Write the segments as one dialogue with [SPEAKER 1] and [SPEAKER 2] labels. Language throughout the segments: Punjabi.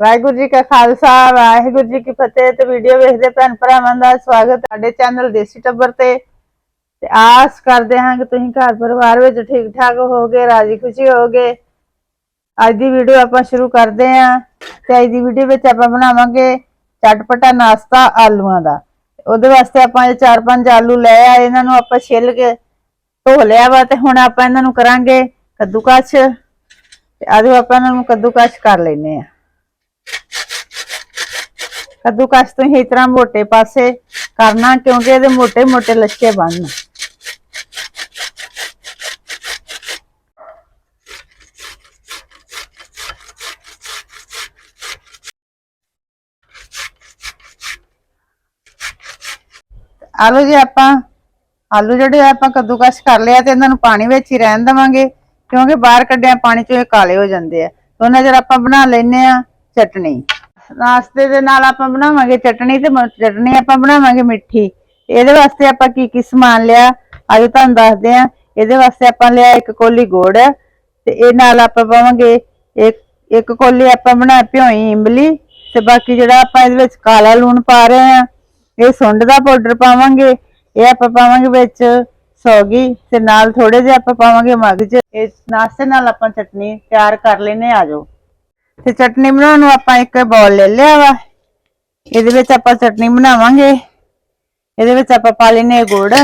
[SPEAKER 1] ਵਾਹਿਗੁਰੂ ਜੀ ਕਾ ਖਾਲਸਾ, ਵਾਹਿਗੁਰੂ ਜੀ ਕੀ ਫਤਿਹ ਤੇ ਵੀਡੀਓ ਵੇਖਦੇ ਭੈਣ ਭਰਾਵਾਂ ਦਾ ਸਵਾਗਤ ਹੈ ਸਾਡੇ ਚੈਨਲ ਦੇਸੀ ਟੱਬਰ ਤੇ। ਤੇ ਆਸ ਕਰਦੇ ਹਾਂ ਕਿ ਤੁਸੀਂ ਘਰ ਪਰਿਵਾਰ ਵਿੱਚ ਠੀਕ ਠਾਕ ਹੋਗੇ ਰਾਜੀ ਖੁਸ਼ੀ ਹੋਗੇ ਅੱਜ ਦੀ ਵੀਡੀਓ ਆਪਾਂ ਸ਼ੁਰੂ ਕਰਦੇ ਹਾਂ ਤੇ ਅੱਜ ਦੀ ਵੀਡੀਓ ਵਿੱਚ ਆਪਾਂ ਬਣਾਵਾਂਗੇ ਚਟਪਟਾ ਨਾਸ਼ਤਾ ਆਲੂਆਂ ਦਾ। ਉਹਦੇ ਵਾਸਤੇ ਆਪਾਂ ਇਹ ਚਾਰ ਪੰਜ ਆਲੂ ਲੈ ਆਏ, ਇਹਨਾਂ ਨੂੰ ਆਪਾਂ ਛਿੱਲ ਕੇ ਧੋ ਲਿਆ ਵਾ ਤੇ ਹੁਣ ਆਪਾਂ ਇਹਨਾਂ ਨੂੰ ਕਰਾਂਗੇ ਕੱਦੂਕਸ਼। ਤੇ ਆਜੋ ਆਪਾਂ ਇਹਨਾਂ ਨੂੰ ਕੱਦੂਕਸ਼ ਕਰ ਲੈਨੇ ਆ ਕੱਦੂਕਸ ਤੁਸੀਂ ਇਸ ਤਰ੍ਹਾਂ ਮੋਟੇ ਪਾਸੇ ਕਰਨਾ, ਕਿਉਂਕਿ ਇਹਦੇ ਮੋਟੇ ਮੋਟੇ ਲੱਛੇ ਬਣਨ। ਆਲੂ ਜੇ ਆਪਾਂ, ਆਲੂ ਜਿਹੜੇ ਆਪਾਂ ਕੱਦੂਕਸ ਕਰ ਲਿਆ ਤੇ ਇਹਨਾਂ ਨੂੰ ਪਾਣੀ ਵਿੱਚ ਹੀ ਰਹਿਣ ਦਵਾਂਗੇ, ਕਿਉਂਕਿ ਬਾਹਰ ਕੱਢਿਆ ਪਾਣੀ ਚੋਂ ਇਹ ਕਾਲੇ ਹੋ ਜਾਂਦੇ ਆ। ਉਹਨਾਂ ਜਰ ਆਪਾਂ ਬਣਾ ਲੈਨੇ ਆ ਚਟਣੀ ਨਾਸ਼ਤੇ ਦੇ ਨਾਲ ਆਪਾਂ ਬਣਾਵਾਂਗੇ ਚਟਣੀ ਤੇ ਮ- ਚਟਣੀ ਆਪਾਂ ਬਣਾਵਾਂਗੇ ਮਿੱਠੀ। ਇਹਦੇ ਵਾਸਤੇ ਆਪਾਂ ਕੀ ਕੀ ਸਮਾਨ ਲਿਆ ਅੱਜ ਤੁਹਾਨੂੰ ਦੱਸਦੇ ਆ ਇਹਦੇ ਵਾਸਤੇ ਆਪਾਂ ਲਿਆ ਇੱਕ ਕੋਲੀ ਗੁੜ, ਤੇ ਇਹ ਨਾਲ ਆਪਾਂ ਪਾਵਾਂਗੇ ਇੱਕ ਇੱਕ ਕੋਲੀ ਆਪਾਂ ਬਣਾ ਭਿਓਈ ਇਮਲੀ, ਤੇ ਬਾਕੀ ਜਿਹੜਾ ਆਪਾਂ ਇਹਦੇ ਵਿੱਚ ਕਾਲਾ ਲੂਣ ਪਾ ਰਹੇ ਆ ਇਹ ਸੁੰਡ ਦਾ ਪਾਊਡਰ ਪਾਵਾਂਗੇ। ਇਹ ਆਪਾਂ ਪਾਵਾਂਗੇ ਵਿੱਚ ਸੌਗੀ, ਤੇ ਨਾਲ ਥੋੜੇ ਜਿਹਾ ਆਪਾਂ ਪਾਵਾਂਗੇ ਮਗਜ ਇਸ ਨਾਸ਼ਤੇ ਨਾਲ ਆਪਾਂ ਚਟਨੀ ਤਿਆਰ ਕਰ ਲੈਨੇ ਆ ਜਾਓ। ਤੇ ਚਟਨੀ ਬਣਾਉਣ ਨੂੰ ਆਪਾਂ ਇੱਕ ਬਾਉਲ ਲੈ ਲਿਆ ਵਾ। ਇਹਦੇ ਵਿੱਚ ਆਪਾਂ ਚਟਨੀ ਬਣਾਵਾਂਗੇ। ਇਹਦੇ ਵਿੱਚ ਆਪਾਂ ਪਾ ਲੈਨੇ ਗੁੜ।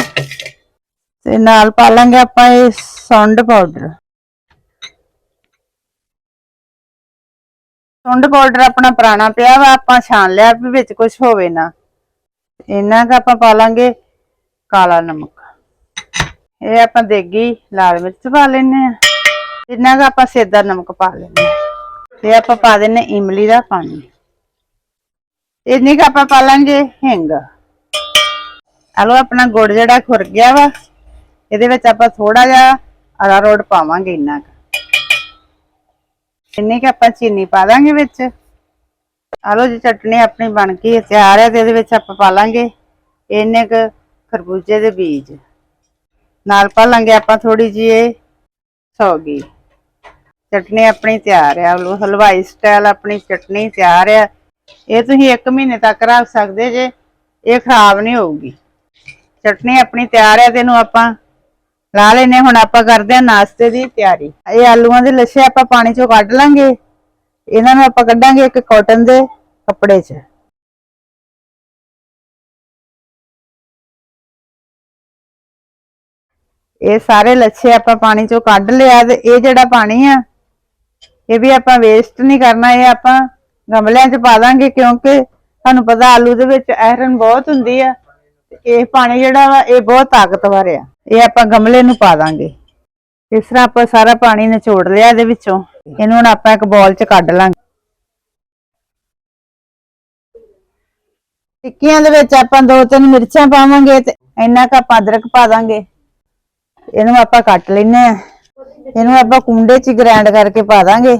[SPEAKER 1] ਤੇ ਨਾਲ ਪਾ ਲਾਂਗੇ ਆਪਾਂ ਇਹ ਸੁੰਡ ਪਾਊਡਰ। ਸੁੰਡ ਪਾਊਡਰ ਆਪਣਾ ਪੁਰਾਣਾ ਪਿਆ ਵਾ, ਆਪਾਂ ਛਾਣ ਲਿਆ ਵੀ ਵਿੱਚ ਕੁਝ ਹੋਵੇ ਨਾ। ਇਹਨਾਂ ਦਾ ਆਪਾਂ ਪਾ ਲਾਂਗੇ ਕਾਲਾ ਨਮਕ। ਇਹ ਆਪਾਂ ਦੇਗੀ ਲਾਲ ਮਿਰਚ ਪਾ ਲੈਨੇ ਆ। ਇਹਨਾਂ ਦਾ ਆਪਾਂ ਸੇਦਾ ਨਮਕ ਪਾ ਲੈਨੇ ਆ। ਤੇ ਆਪਾਂ ਪਾ ਦਿੰਨੇ ਇਮਲੀ ਦਾ ਪਾਣੀ। ਇੰਨੀ ਕੁ ਆਪਾਂ ਪਾ ਲਾਂਗੇ ਹਿੰਗ। ਆਲੋ, ਆਪਣਾ ਗੁੜ ਜਿਹੜਾ ਖੁਰ ਗਿਆ ਵਾ, ਇਹਦੇ ਵਿੱਚ ਆਪਾਂ ਥੋੜਾ ਜਿਹਾ ਅਰਾਰੋਟ ਪਾਵਾਂਗੇ ਇੰਨਾ ਕੁ। ਇੰਨੀ ਕੁ ਆਪਾਂ ਚੀਨੀ ਪਾ ਦਾਂਗੇ ਵਿੱਚ। ਆਲੋ, ਜੀ ਚਟਨੀ ਆਪਣੀ ਬਣ ਗਈ ਤਿਆਰ ਹੈ ਤੇ ਇਹਦੇ ਵਿੱਚ ਆਪਾਂ ਪਾ ਲਾਂਗੇ ਇੰਨੇ ਕੁ ਖਰਬੂਜੇ ਦੇ ਬੀਜ। ਨਾਲ ਪਾ ਲਾਂਗੇ ਆਪਾਂ ਥੋੜੀ ਜਿਹੀ ਸੌਗੀ। ਚਟਨੀ ਆਪਣੀ ਤਿਆਰ ਆ ਆਲੂ ਹਲਵਾਈ ਸਟਾਈਲ ਆਪਣੀ ਚਟਨੀ ਤਿਆਰ ਆ। ਇਹ ਤੁਸੀਂ 1 ਮਹੀਨੇ ਤੱਕ ਰੱਖ ਸਕਦੇ ਜੇ, ਇਹ ਖਰਾਬ ਨਹੀਂ ਹੋਊਗੀ। ਚਟਨੀ ਆਪਣੀ ਤਿਆਰ ਆ ਤੈਨੂੰ ਆਪਾਂ ਲਾ ਲੈਨੇ ਹੁਣ ਆਪਾਂ ਕਰਦੇ ਹਾਂ ਨਾਸ਼ਤੇ ਦੀ ਤਿਆਰੀ। ਇਹ ਆਲੂਆਂ ਦੇ ਲੱਛੇ ਆਪਾਂ ਪਾਣੀ ਚੋਂ ਕੱਢ ਲਾਂਗੇ। ਇਹਨਾਂ ਨੂੰ ਆਪਾਂ ਕੱਢਾਂਗੇ ਇੱਕ ਕਾਟਨ ਦੇ ਕੱਪੜੇ 'ਚ। ਇਹ ਸਾਰੇ ਲੱਛੇ ਆਪਾਂ ਪਾਣੀ ਚੋਂ ਕੱਢ ਲਿਆ ਤੇ ਇਹ ਜਿਹੜਾ ਪਾਣੀ ਆ ਇਹ ਵੀ ਆਪਾਂ ਵੇਸਟ ਨਹੀਂ ਕਰਨਾ, ਇਹ ਆਪਾਂ ਗਮਲਿਆਂ 'ਚ ਪਾ ਦਾਂਗੇ ਕਿਉਂਕਿ ਤੁਹਾਨੂੰ ਪਤਾ ਆਲੂ ਦੇ ਵਿੱਚ ਆਇਰਨ ਬਹੁਤ ਹੁੰਦੀ ਆ ਤੇ ਇਹ ਪਾਣੀ ਜਿਹੜਾ ਵਾ, ਇਹ ਬਹੁਤ ਤਾਕਤਵਰ ਆ। ਇਹ ਆਪਾਂ ਗਮਲੇ ਨੂੰ ਪਾ ਦਾਂਗੇ। ਇਸ ਤਰ੍ਹਾਂ ਆਪਾਂ ਸਾਰਾ ਪਾਣੀ ਨਿਚੋੜ ਲਿਆ ਇਹਦੇ ਵਿੱਚੋਂ। ਇਹਨੂੰ ਹੁਣ ਆਪਾਂ ਇੱਕ ਬੋਲ 'ਚ ਕੱਢ ਲਾਂਗੇ। ਟਿੱਕੀਆਂ ਦੇ ਵਿੱਚ ਆਪਾਂ ਦੋ ਤਿੰਨ ਮਿਰਚਾਂ ਪਾਵਾਂਗੇ ਤੇ ਇੰਨਾ ਕੁ ਆਪਾਂ ਅਦਰਕ ਪਾ ਦਾਂਗੇ। ਇਹਨੂੰ ਆਪਾਂ ਕੱਟ ਲੈਨੇ ਆ ਇਹਨੂੰ ਆਪਾਂ ਕੁੰਡੇ 'ਚ ਗ੍ਰਾਈਂਡ ਕਰਕੇ ਪਾ ਦਾਂਗੇ।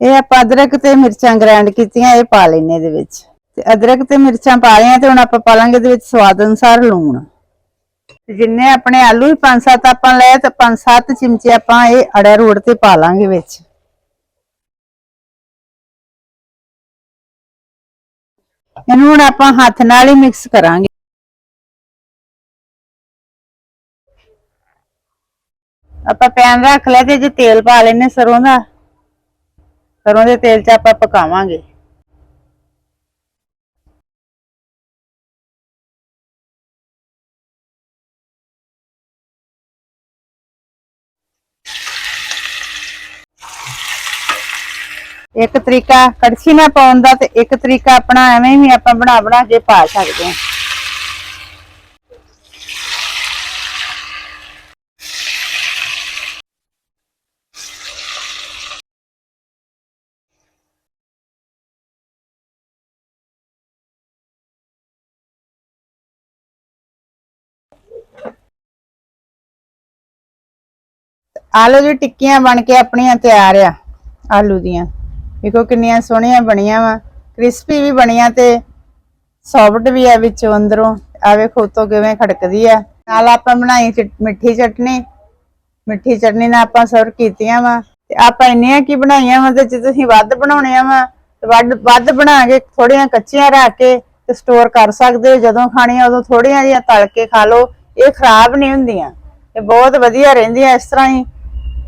[SPEAKER 1] ਇਹ ਆਪਾਂ ਅਦਰਕ ਤੇ ਮਿਰਚਾਂ ਗ੍ਰਾਈਂਡ ਕੀਤੀਆਂ, ਇਹ ਪਾ ਲੈਨੇ ਇਹਦੇ ਵਿੱਚ। ਤੇ ਅਦਰਕ ਤੇ ਮਿਰਚਾਂ ਪਾ ਲਈਆਂ ਤੇ ਹੁਣ ਆਪਾਂ ਪਾ ਲਾਂਗੇ ਇਹਦੇ ਵਿੱਚ ਸਵਾਦ ਅਨੁਸਾਰ ਲੂਣ। ਤੇ ਜਿੰਨੇ ਆਪਣੇ ਆਲੂ ਵੀ ਪੰਜ ਸੱਤ ਆਪਾਂ ਲਏ ਤਾਂ ਪੰਜ ਸੱਤ ਚਮਚੇ ਆਪਾਂ ਇਹ ਅੜਾ ਰੋੜ ਤੇ ਪਾ ਲਾਂਗੇ ਵਿੱਚ। ਇਹਨੂੰ ਹੁਣ ਆਪਾਂ ਹੱਥ ਨਾਲ ਹੀ ਮਿਕਸ ਕਰਾਂਗੇ। ਆਪਾਂ ਪੈਨ ਰੱਖ ਲਿਆ ਤੇ ਜੇ ਤੇਲ ਪਾ ਲੈਨੇ ਸਰੋਂ ਦਾ, ਸਰੋਂ ਦੇ ਤੇਲ 'ਚ ਆਪਾਂ ਪਕਾਵਾਂਗੇ। ਇੱਕ ਤਰੀਕਾ ਕੜਛੀ ਨਾਲ ਪਾਉਣ ਦਾ ਤੇ ਇੱਕ ਤਰੀਕਾ ਆਪਣਾ ਐਵੇਂ ਵੀ ਆਪਾਂ ਬਣਾ ਬਣਾ ਕੇ ਪਾ ਸਕਦੇ ਹਾਂ। ਆਲੂ ਦੀ ਟਿੱਕੀਆਂ ਬਣ ਕੇ ਆਪਣੀਆਂ ਤਿਆਰ ਆ, ਆਲੂ ਦੀਆਂ। ਦੇਖੋ ਕਿੰਨੀਆਂ ਸੋਹਣੀਆਂ ਬਣੀਆਂ ਵਾ ਕ੍ਰਿਸਪੀ ਵੀ ਬਣੀਆਂ ਤੇ ਸੌਫਟ ਵੀ ਆ ਵਿੱਚੋਂ ਅੰਦਰੋਂ। ਆ ਵੇਖੋ ਉੱਤੋਂ ਕਿਵੇਂ ਖੜਕਦੀ ਆ। ਨਾਲ ਆਪਾਂ ਬਣਾਈ ਮਿੱਠੀ ਚਟਨੀ। ਮਿੱਠੀ ਚਟਨੀ ਨਾਲ ਆਪਾਂ ਸਰਵ ਕੀਤੀਆਂ ਵਾ। ਤੇ ਆਪਾਂ ਇੰਨੀਆਂ ਕੀ ਬਣਾਈਆਂ ਵਾ ਤੇ ਜੇ ਤੁਸੀਂ ਵੱਧ ਬਣਾਉਣੀਆਂ ਵਾ ਵੱਧ ਵੱਧ ਬਣਾ ਕੇ ਥੋੜੀਆਂ ਕੱਚੀਆਂ ਰੱਖ ਕੇ ਤੇ ਸਟੋਰ ਕਰ ਸਕਦੇ ਹੋ। ਜਦੋਂ ਖਾਣੀਆਂ ਉਦੋਂ ਥੋੜੀਆਂ ਜਿਹੀਆਂ ਤਲ ਕੇ ਖਾ ਲਓ। ਇਹ ਖਰਾਬ ਨਹੀਂ ਹੁੰਦੀਆਂ। ਇਹ ਬਹੁਤ ਵਧੀਆ ਰਹਿੰਦੀਆਂ ਇਸ ਤਰ੍ਹਾਂ ਹੀ।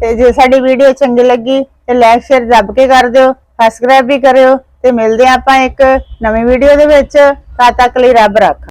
[SPEAKER 1] ਤੇ ਜੇ ਸਾਡੀ ਵੀਡੀਓ ਚੰਗੀ ਲੱਗੀ ਤੇ ਲਾਈਕ ਸ਼ੇਅਰ ਦੱਬ ਕੇ ਕਰ ਦਿਓ ਸਬਸਕ੍ਰਾਈਬ ਵੀ ਕਰਿਓ ਤੇ ਮਿਲਦੇ ਹਾਂ ਆਪਾਂ ਇੱਕ ਨਵੀਂ ਵੀਡੀਓ ਦੇ ਵਿੱਚ। ਤਦ ਤੱਕ ਲਈ ਰੱਬ ਰੱਖ।